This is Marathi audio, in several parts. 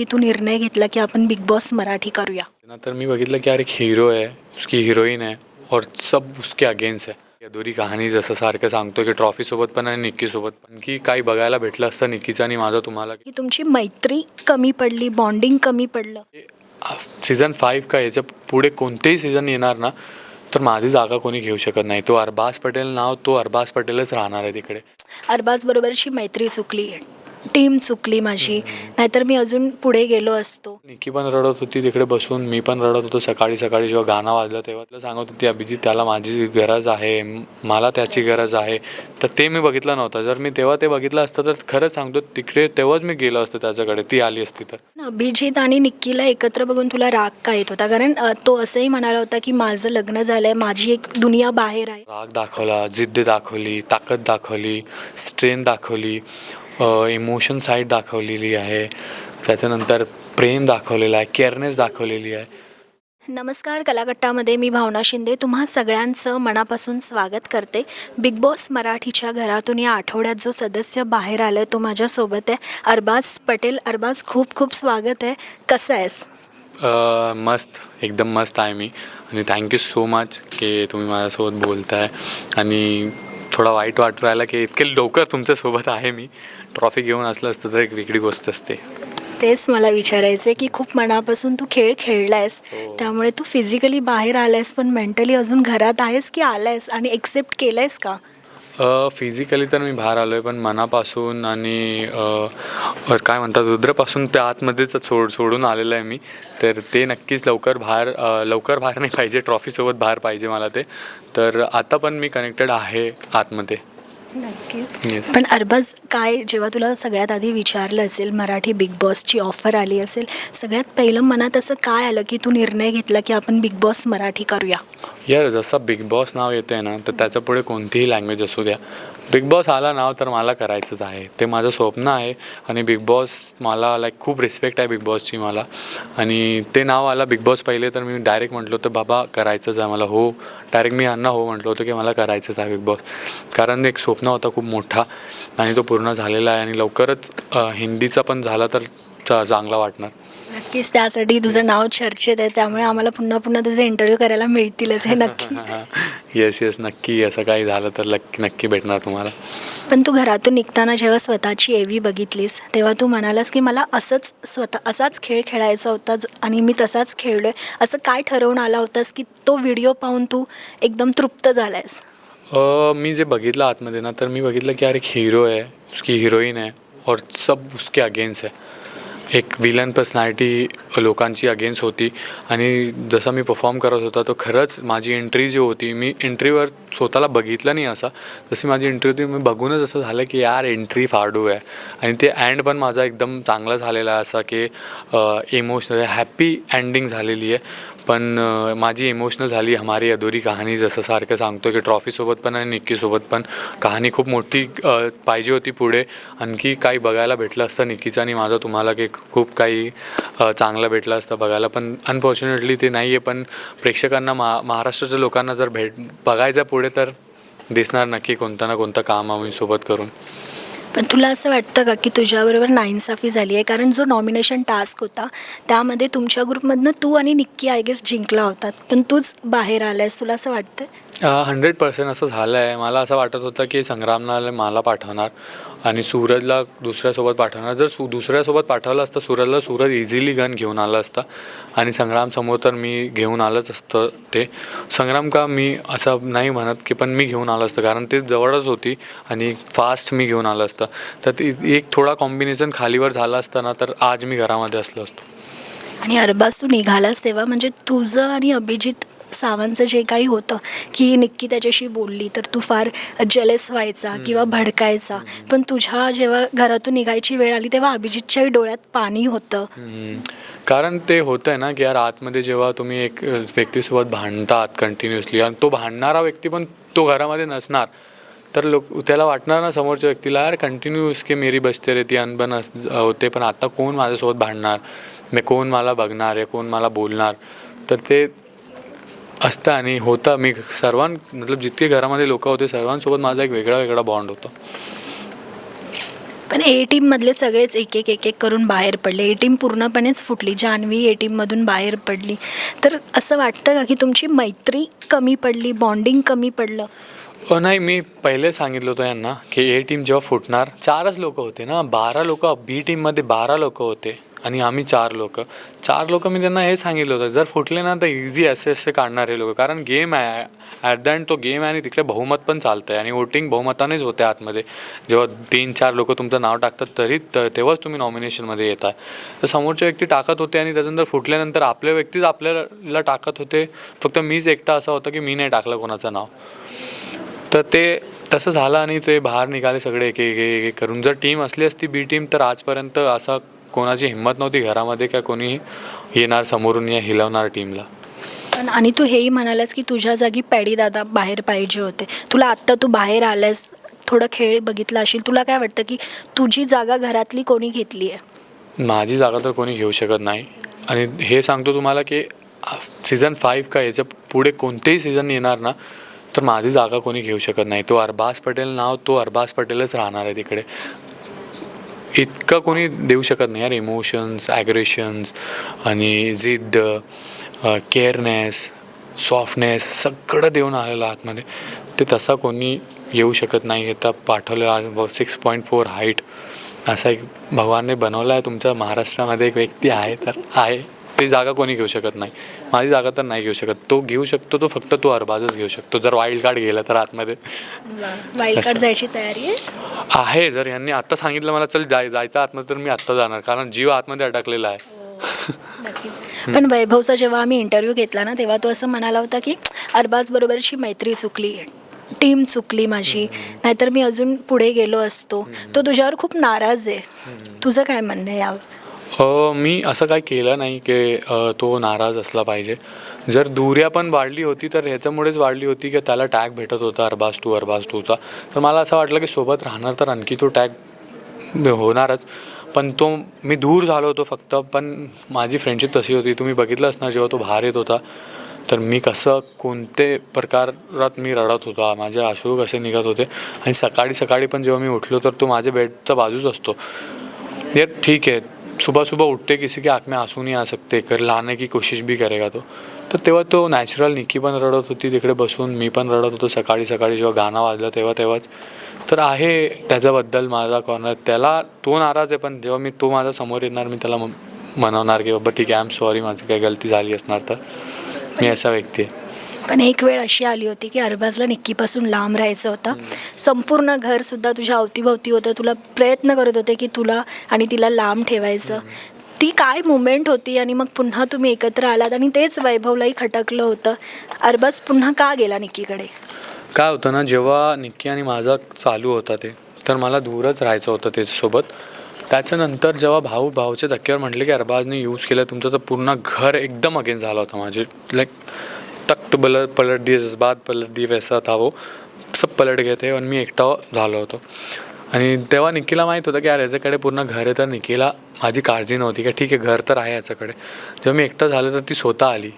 की तू निर्णय घेतला की आपण बिग बॉस मराठी करूया. तर मी बघितलं की यार एक हीरो आहे उसकी हिरोईन आहे और सब उसके अगेन्स्ट आहे. अधुरी कहाणी जसं सारखं सांगतो की ट्रॉफीसोबत पण आणि निक्कीसोबत पण की काही बघायला भेटलं असतं निक्कीचं आणि माझं तुम्हाला की तुमची मैत्री कमी पडली बॉन्डिंग कमी पडलं. सीझन फाईव्ह का याच्यापुढे कोणतेही सीझन येणार ना तर माझी जागा कोणी घेऊ शकत नाही. तो अरबाज पटेल नाव तो अरबाज पटेलच राहणार आहे तिकडे. अरबाज बरोबरची मैत्री चुकली टीम चुकली माझी. नाहीतर मी अजून पुढे गेलो असतो. निकी पण रडत होती तिकडे बसून मी पण रडत होतो सकाळी सकाळी जेव्हा गाणं वाजलं तेव्हा. तिला सांगत होती अभिजित त्याला माझी गरज आहे मला त्याची गरज आहे. तर ते मी बघितलं नव्हतं. जर मी तेव्हा ते बघितलं असतं तर खरंच सांगतो तिकडे तेव्हाच मी गेलो असतो त्याच्याकडे. ती आली असती तर. अभिजित आणि निक्कीला एकत्र बघून तुला राग का येत होता? कारण तो असंही म्हणाला होता की माझं लग्न झालंय माझी एक दुनिया बाहेर आहे. राग दाखवला जिद्द दाखवली ताकद दाखवली स्ट्रेंथ दाखवली. इमोशन साईड दाखवलेली आहे. त्याच्यानंतर प्रेम दाखवलेलं आहे केअरनेस दाखवलेली आहे. नमस्कार कलाकट्टामध्ये मी भावना शिंदे. तुम्हा सगळ्यांचं मनापासून स्वागत करते. बिग बॉस मराठीच्या घरातून या आठवड्यात जो सदस्य बाहेर आला तो माझ्यासोबत आहे. अरबाज पटेल अरबाज खूप खूप स्वागत आहे. कसं आहेस? अ, मस्त. एकदम मस्त आहे मी. आणि थँक्यू सो मच की तुम्ही माझ्यासोबत बोलताय. आणि थोडा वाईट वाटू राहिला की इतके लवकर तुमच्यासोबत आहे मी. ट्रॉफी घेऊन असलं असतं तर एक वेगळी गोष्ट असते. तेच मला विचारायचं आहे की खूप मनापासून तू खेळ खेळला आहेस हो. त्यामुळे तू फिजिकली बाहेर आला आहेस पण मेंटली अजून घरात आहेस की आला आहेस आणि एक्सेप्ट केलं आहेस का फिजिकली तर मी बाहेर आलो आहे पण मनापासून आणि काय म्हणतात रुद्रपासून त्या आतमध्येच सोड सोडून आलेलं आहे मी. तर ते नक्कीच लवकर बाहेर लवकर बाहेर नाही पाहिजे ट्रॉफीसोबत बाहेर पाहिजे मला ते. तर आता पण मी कनेक्टेड आहे आतमध्ये. नक्कीच. पण अरबाज काय जेव्हा तुला सगळ्यात आधी विचारलं असेल मराठी बिग बॉसची ऑफर आली असेल सगळ्यात पहिलं मनात असं काय आलं की तू निर्णय घेतला की आपण बिग बॉस मराठी करूया? यार जसं बिग बॉस नाव येते ना तर त्याच्या पुढे कोणतीही लँग्वेज असू द्या. बिग बॉस आला नाव तर मला करायचंच आहे. ते माझं स्वप्न आहे आणि बिग बॉस मला लाईक खूप रिस्पेक्ट आहे बिग बॉसची मला. आणि ते नाव आलं बिग बॉस पहिले तर मी डायरेक्ट म्हटलं होतं बाबा करायचंच आहे. मला हो. डायरेक्ट मी यांना हो म्हटलं होतं की मला करायचंच आहे बिग बॉस कारण एक स्वप्न होता खूप मोठा आणि तो पूर्ण झालेला आहे आणि लवकरच हिंदीचा पण झाला तर चा- चांगला वाटणार. नक्कीच त्यासाठी तुझं नाव चर्चेत आहे त्यामुळे आम्हाला पुन्हा पुन्हा तुझे इंटरव्ह्यू करायला मिळतीलच हे नक्की. येस येस नक्की. असं काही झालं तर नक्की नक्की भेटणार तुम्हाला. पण तू घरातून निघताना जेव्हा स्वतःची एवी बघितलीस तेव्हा तू म्हणालास की मला असंच स्वतः असाच खेळ खेळायचा होता आणि मी तसाच खेळलो आहे असं काय ठरवून आला होतास की तो व्हिडिओ पाहून तू एकदम तृप्त झालायस? अ, मी जे बघितलं आतमध्ये ना तर मी बघितलं की एक हीरो आहे उसकी हिरोईन आहे और सब उसके अगेन्स्ट आहे. एक विलन पर्सनॅलिटी लोकांची अगेन्स्ट होती. आणि जसा मी परफॉर्म करत होता तो खरंच माझी एंट्री जी होती मी एंट्रीवर स्वतःला बघितलं नाही असा. जशी माझी एंट्री होती मी बघूनच असं झालं की यार एंट्री फाडू आहे. आणि ते अँड पण माझा एकदम चांगला झालेला आहे असा की इमोशनल हॅपी अँडिंग झालेली आहे. पण माझी इमोशनल झाली हमारी अधुरी कहाणी जसं सारखं सांगतो की ट्रॉफीसोबत पण आणि निक्कीसोबत पण कहाणी खूप मोठी पाहिजे होती पुढे. आणखी काही बघायला भेटलं असतं निक्कीचं आणि माझं तुम्हाला की खूप काही चांगलं भेटलं असतं बघायला. पण अनफॉर्च्युनेटली ते नाही आहे पण प्रेक्षकांना मा महाराष्ट्राच्या लोकांना जर भेट बघायचं पुढे तर दिसणार नक्की कोणतं ना कोणतं काम आम्ही सोबत करून. पण तुला असं वाटतं का की तुझ्याबरोबर नाइन्साफी झाली आहे? कारण जो नॉमिनेशन टास्क होता त्यामध्ये तुमच्या ग्रुपमधनं तू आणि निक्की आय गेस जिंकला होतात. पण तूच बाहेर आलायस. तुला असं वाटतं हंड्रेड पर्सेंट असं झालं आहे मला असं वाटत होतं की संग्रामला मला पाठवणार आणि सूरजला दुसऱ्यासोबत पाठवणार. जर सु दुसऱ्यासोबत पाठवलं असतं सूरजला सूरज इझिली गन घेऊन आला असता आणि संग्रामसमोर तर मी घेऊन आलंच असतं ते. संग्राम का मी असं नाही म्हणत की पण मी घेऊन आलं असतं कारण ते जवळच होती आणि फास्ट मी घेऊन आलं असतं. तर ती एक थोडा कॉम्बिनेशन खालीवर झाला असतं ना तर आज मी घरामध्ये असलो असतो. आणि अरबाज तू निघालास तेव्हा म्हणजे तुझं आणि अभिजित सावंतचं जे काही होतं की निक्की त्याच्याशी बोलली तर तू फार जलेस व्हायचा किंवा भडकायचा. पण तुझ्या जेव्हा घरातून निघायची वेळ आली तेव्हा अभिजितच्याही डोळ्यात पाणी होतं. कारण ते होतं आहे ना की यार आतमध्ये जेव्हा तुम्ही एक व्यक्तीसोबत भांडतात कंटिन्युअसली आणि तो भांडणारा व्यक्ती पण तो घरामध्ये नसणार तर लोक त्याला वाटणार ना समोरच्या व्यक्तीला यार कंटिन्यूस की मेरी बसते रे ती अनबन अस- होते पण आता कोण माझ्यासोबत भांडणार? मी कोण मला बघणार आहे कोण मला बोलणार? तर ते असतं आणि होतं. मी सर्वां मतलब जितके घरामध्ये लोक होते सर्वांसोबत माझा एक वेगळा वेगळा बॉन्ड होता. पण ए टीममधले सगळेच एक एक एक एक करून बाहेर पडले. ए टीम पूर्णपणेच फुटली. जान्हवी ए टीममधून बाहेर पडली. तर असं वाटतं का की तुमची मैत्री कमी पडली? बॉन्डिंग कमी पडलं? नाही मी पहिले सांगितलं होतं यांना की ए टीम जेव्हा फुटणार चारच लोक होते ना. बारा लोक बी टीममध्ये बारा लोक होते. आणि आम्ही चार लोक. चार लोक मी त्यांना हे सांगितलं होतं जर फुटले ना तर इझी असे असे काढणारे लोक. कारण गेम आहे ॲट द एंड तो गेम आहे आणि तिकडे बहुमत पण चालतं आहे आणि वोटिंग बहुमतानेच होते आतमध्ये. जेव्हा तीन चार लोक तुमचं नाव टाकतात तरी तर तेव्हाच तुम्ही नॉमिनेशनमध्ये येता तर समोरच्या व्यक्ती टाकत होते आणि त्याच्यानंतर फुटल्यानंतर आपल्या व्यक्तीच आपल्याला टाकत होते फक्त मीच एकटा असा होता की मी नाही टाकलं कोणाचं नाव. तर ते तसं झालं आणि ते बाहेर निघाले सगळे एक एक एक एक करून. जर टीम असली असती बी टीम तर आजपर्यंत असा कोणाची हिंमत नव्हती घरामध्ये का कोणी येणार समोरून या हिलवणार टीमला. पण आणि तू हेही म्हणालास की तुझ्या जागी पॅडी दादा बाहेर पाहिजे होते. तुला आत्ता तू बाहेर आलास थोडं खेळ बघितला असेल तुला काय वाटतं की तुझी जागा घरातली कोणी घेतली आहे? माझी जागा तर कोणी घेऊ शकत नाही. आणि हे सांगतो तुम्हाला की सीझन फाईव्ह का याच्यापुढे कोणतेही सीझन येणार ना तर माझी जागा कोणी घेऊ शकत नाही. तो अरबाज पटेल नाव तो अरबाज पटेलच राहणार आहे तिकडे. इतकं कोणी देऊ शकत नाही यार. इमोशन्स ॲग्रेशन्स आणि जिद्द केअरनेस सॉफ्टनेस सगळं देऊन आलेलं आतमध्ये. ते तसा कोणी येऊ शकत नाही. आता पाठवलं सिक्स पॉईंट फोर हाईट असा एक भगवानने बनवला आहे तुमच्या महाराष्ट्रामध्ये एक व्यक्ती आहे तर आहे. ती जागा कोणी घेऊ शकत नाही. माझी जागा तर नाही घेऊ शकत. तो घेऊ शकतो तो फक्त तो अरबाजच घेऊ शकतो. जर वाईल्ड कार्ड गेला तर आतमध्ये. वाईल्ड कार्ड जायची तयारी आहे? आहे जर यांनी आत्ता सांगितलं मला चल जाय जायचं आतमध्ये तर मी आत्ता जाणार. कारण जीव आतमध्ये अडकलेला आहे. नक्कीच. पण वैभवचा जेव्हा आम्ही इंटरव्ह्यू घेतला ना तेव्हा तो असं म्हणाला होता की अरबाज बरोबरची मैत्री चुकली टीम चुकली माझी. नाहीतर मी अजून पुढे गेलो असतो. तो तुझ्यावर खूप नाराज आहे. तुझं काय म्हणणं आहे यावर? मी असं काय केलं नाही की तो नाराज असला पाहिजे. जर दुर्या पण वाढली होती तर ह्याच्यामुळेच वाढली होती की त्याला टॅग भेटत होता अरबाज टू अरबाज टूचा. तर मला असं वाटलं की सोबत राहणार तर आणखी तो टॅग होणारच. पण तो मी दूर झालो होतो फक्त पण माझी फ्रेंडशिप तशी होती. तुम्ही बघितलं असणार जेव्हा तो बाहेर येत होता. तर मी कसं कोणते प्रकारात मी रडत होतो माझे अश्रू कसे निघत होते. आणि सकाळी सकाळी पण जेव्हा मी उठलो तर तो माझ्या बेडच्या बाजूच असतो. यार ठीक आहे. सुबह सुबह उठते किसी के आँख में आंसू नहीं आ सकते कर लाने की कोशिश भी करेगा तो। तर तेव्हा तो नॅचरल निकी पण रडत होती तिकडे बसून मी पण रडत होतो सकाळी सकाळी जेव्हा गाणं वाजलं तेव्हा तेव्हाच. तर आहे त्याच्याबद्दल माझा कॉर्नर त्याला तो नाराज आहे पण जेव्हा मी तो माझ्यासमोर येणार मी त्याला म- म्हणवणार की बाबा ठीक आहे आय एम सॉरी माझी काही गलती झाली असणार तर. मी असा व्यक्ती आहे. पण एक वेळ अशी आली होती की अरबाजला निक्कीपासून लांब राहायचं होतं. संपूर्ण घरसुद्धा तुझ्या अवतीभवती होतं. तुला प्रयत्न करत होते की तुला आणि तिला लांब ठेवायचं. ती काय मुमेंट होती आणि मग पुन्हा तुम्ही एकत्र आलात आणि तेच वैभवलाही खटकलं होतं. अरबाज पुन्हा का गेला निक्कीकडे? काय होतं ना जेव्हा निक्की आणि माझा चालू होता ते तर मला दूरच राहायचं होतं त्याच्यासोबत त्याच्यानंतर जेव्हा भाऊ भाऊच्या धक्क्यावर म्हटले की अरबाजने यूज केलं तुमचं तर पूर्ण घर एकदम अगेन झालं होतं माझे. लाईक तख्त बल पलट दिए जज्बात पलट दिए वैसा था वो। सब पलट गए थे आणि मी एकटा झालो होतो। आणि तेव्हा निकीला माहीत होतं की यार याच्याकडे पूर्ण घर आहे तर निकीला माझी काळजी नव्हती की ठीक आहे घर तर आहे याच्याकडे. जेव्हा मी एकटा झालं तर ती स्वतः आली.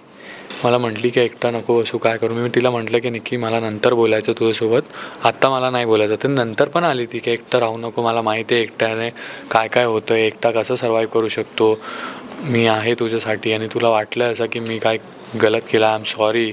मला म्हटली की एकटा नको बसू काय करू? मी तिला म्हटलं की निकी मला नंतर बोलायचं तुझ्यासोबत. आत्ता मला नाही बोलायचं तर नंतर पण आली ती की एकटं राहू नको मला माहिती आहे एकट्याने काय काय होतं एकटा कसं सर्वाईव्ह करू शकतो? मी आहे तुझ्यासाठी आणि तुला वाटलं असं की मी काय गलत केला आय एम सॉरी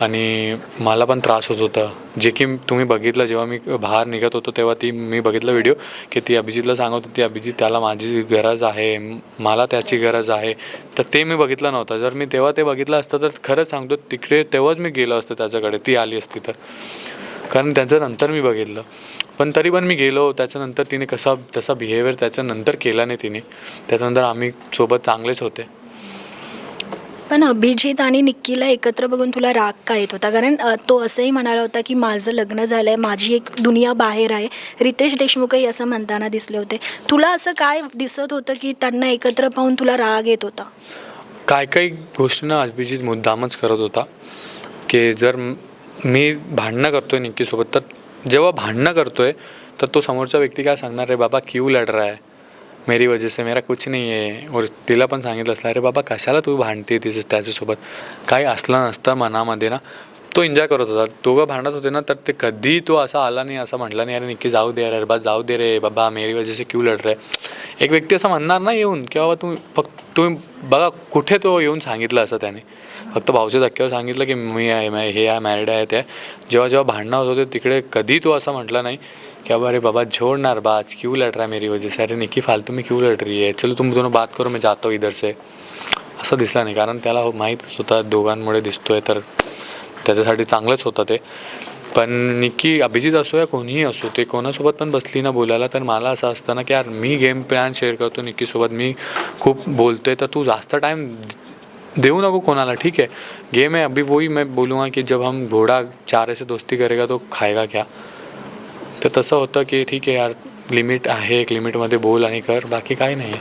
आणि मला पण त्रास होत होता. जे की तुम्ही बघितलं जेव्हा मी बाहेर निघत होतो तेव्हा ती मी बघितलं व्हिडिओ की ती अभिजितला सांगत होती अभिजित त्याला माझी गरज आहे मला त्याची गरज आहे. तर ते मी बघितलं नव्हतं. जर मी तेव्हा ते बघितलं असतं तर खरंच सांगतो तिकडे तेव्हाच मी गेलो असतं त्याच्याकडे ती आली असती तर. कारण त्याच्यानंतर मी बघितलं. पण तरी पण मी गेलो त्याच्यानंतर तिने कसा तसा बिहेवियर त्याच्यानंतर केला नाही तिने. त्याच्यानंतर आम्ही सोबत चांगलेच होते. पण अभिजित आणि निक्कीला एकत्र बघून तुला राग का येत होता? कारण तो असंही म्हणाला होता की माझं लग्न झालं आहे माझी एक दुनिया बाहेर आहे. रितेश देशमुखही असं म्हणताना दिसले होते. तुला असं काय दिसत होतं की त्यांना एकत्र पाहून तुला राग येत होता? काय काही गोष्टींना अभिजित मुद्दामच करत होता की जर मी भांडणं करतोय निक्कीसोबत तर जेव्हा भांडणं करतोय तर तो समोरचा व्यक्ती काय सांगणार? रे बाबा क्यू लढ रहा आहे मेरी वजह से मेरा कुछ नाही आहे और तिला पण सांगितलं असलं अरे बाबा कशाला तू भांडते तिचं त्याच्यासोबत? काही असलं नसतं मनामध्ये ना तो एन्जॉय करत होता. दोघं भांडत होते ना तर ते कधी तो असा आला नाही असं म्हटलं नाही अरे निक्की जाऊ दे अरे बा जाऊ दे रे बाबा मेरी वजह से क्यू लढ रे एक व्यक्ती असं म्हणणार ना येऊन की बाबा तुम्ही फक्त तुम्ही बघा कुठे तो येऊन सांगितलं असं त्याने. फक्त भाऊच्या धक्क्यावर सांगितलं की मी आहे हे आहे मॅरिड आहे ते जेव्हा जेव्हा भांडणं होत होते तिकडे कधी तो असं म्हटलं नाही. कि अब अरे बाबा छोड़ना रे बाज क्यों लड़ रहा है मेरी वजह से? अरे निकी, फालतू में क्यों लड़ रही है? चलो तुम दोनों बात करो, मैं जाता हूँ इधर से। असं दिसलं नाही, कारण त्याला माहीत होता दोघांमुळे दिसतोय तर त्याच्यासाठी चांगलंच होतं ते। पण निक्की अभिजित असो या कोणीही असो, ते कोणासोबत पण बसली ना बोलायला, तर मला असं असतं ना की यार, मी गेम प्लॅन शेअर करतो निक्कीसोबत मी खूप बोलतोय, तर तू जास्त टाईम देऊ नको कोणाला, ठीक है गेम है अभी वही मैं बोलूँगा कि जब हम घोड़ा चार से दोस्ती करेगा तो खाएगा क्या? तर तसं होतं की ठीक आहे यार लिमिट आहे एक लिमिटमध्ये बोल आणि कर बाकी काही नाही.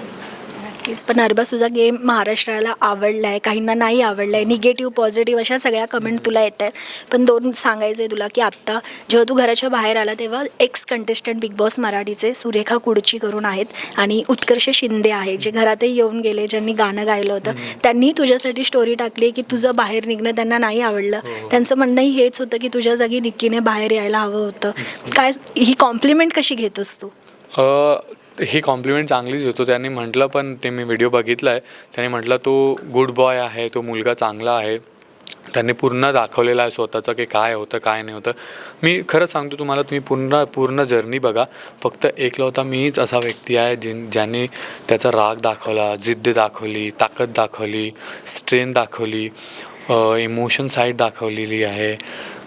नक्कीच पण तुझा गेम महाराष्ट्राला आवडला आहे काहींना नाही आवडला आहे निगेटिव्ह पॉझिटिव्ह अशा सगळ्या कमेंट तुला येत आहेत पण दोन सांगायचं आहे तुला की आत्ता जेव्हा तू घराच्या बाहेर आला तेव्हा एक्स कंटेस्टंट बिग बॉस मराठीचे सुरेखा कुडची करून आहेत आणि उत्कर्ष शिंदे आहे जे घरातही येऊन गेले ज्यांनी गाणं गायलं होतं. त्यांनी तुझ्यासाठी स्टोरी टाकली की तुझं बाहेर निघणं त्यांना नाही आवडलं. त्यांचं म्हणणंही हेच होतं की तुझ्या जागी निक्कीने बाहेर यायला हवं होतं. काय ही कॉम्प्लिमेंट कशी घेतोस तू? ही कॉम्प्लिमेंट चांगलीच होतो त्यांनी म्हटलं पण ते मी व्हिडिओ बघितला आहे त्याने म्हटलं तो गुड बॉय आहे तो मुलगा चांगला आहे. त्यांनी पूर्ण दाखवलेलं आहे स्वतःचं की काय होतं काय नाही होतं. मी खरंच सांगतो तुम्हाला तुम्ही पूर्ण पूर्ण जर्नी बघा. फक्त एकला होता मीच असा व्यक्ती आहे जिन ज्याने त्याचा राग दाखवला जिद्द दाखवली ताकद दाखवली स्ट्रेंथ दाखवली इमोशन साईड दाखवलेली आहे.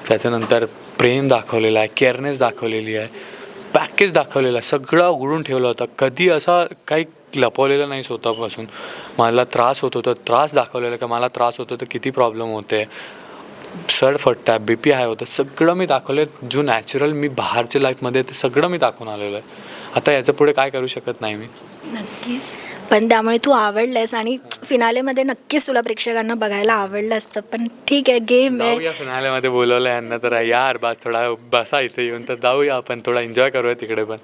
त्याच्यानंतर प्रेम दाखवलेलं आहे केअरनेस दाखवलेली आहे. पॅकेज दाखवलेला आहे. सगळं उघडून ठेवलं होतं. कधी असा काही लपवलेलं नाही स्वतःपासून. मला त्रास होत होता. त्रास दाखवलेला का मला त्रास होतो तर किती प्रॉब्लेम होते. सड फटतं आहे बी पी हाय होतं. सगळं मी दाखवलं जो नॅचरल मी बाहेरच्या लाईफमध्ये ते सगळं मी दाखवून आलेलं आहे. आता याच्यापुढे काय करू शकत नाही मी? नक्कीच. पण त्यामुळे तू आवडलंस आणि फिनालेमध्ये नक्कीच तुला प्रेक्षकांना बघायला आवडलं असतं. पण ठीक आहे गेम आहे. जाऊया फिनालेमध्ये बोलवलं यांना तर. यार बस थोडा बसा इथे येऊन तर जाऊया आपण. थोडा एन्जॉय करूया तिकडे पण.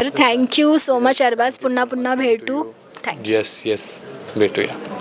तर थँक्यू सो मच अरबाज. पुन्हा पुन्हा भेटू. थँक्यू येस येस भेटूया.